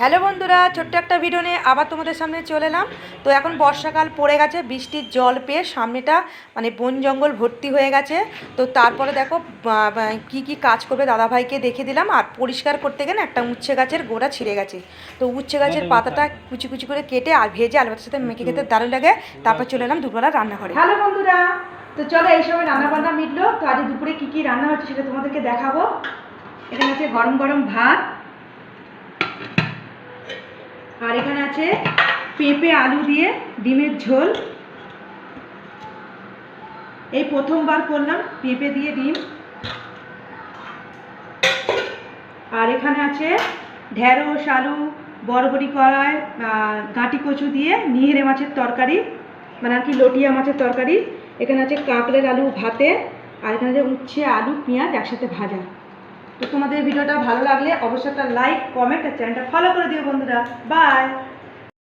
Hello বন্ধুরা ছোট্ট একটা ভিডিও নিয়ে আবার তোমাদের সামনে চলে এলাম। তো এখন বর্ষাকাল পড়ে গেছে বৃষ্টির জল পেয়ে সামনেটা মানে বন জঙ্গল ভর্তি হয়ে গেছে। তো তারপরে দেখো কি কি কাজ করবে দাদাভাইকে দেখে দিলাম। আর পরিষ্কার করতে গেলে একটা উচ্ছে গাছের গোড়া ছিঁড়ে গেছে। তো উচ্ছে গাছের পাতাটা কুচি কুচি করে কেটে আর ভেজে আলু ভাতের সাথে মেখে খেতে দারুণ লাগে। তারপর চলে এলাম দুপুরবেলা রান্নাঘরে। হ্যালো বন্ধুরা তো চলো এই সময় রান্না বান্না মিটলো। তো আজ দুপুরে কি কি রান্না হচ্ছে সেটা তোমাদেরকে দেখাবো। এখানে আছে গরম গরম ভাত। আর এখানে আছে পেঁপে, আলু দিয়ে ডিমের ঝোল। এই প্রথমবার করলাম, পেঁপে দিয়ে ডিম। আর এখানে আছে ঢেঁড়স আলু, বরবটি কড়াই গাঁটি কচু দিয়ে নিহেরে মাছের তরকারি মানে আর কি লটিয়া মাছের তরকারি। এখানে আছে কাঁকড়ের আলু ভাতে, আর এখানে আছে উচ্ছে, আলু, পেঁয়াজ একসাথে ভাজা। তো তোমাদের ভিডিওটা ভালো লাগলে অবশ্যই একটা লাইক কমেন্ট আর চ্যানেলটা ফলো করে দিও বন্ধুরা। বাই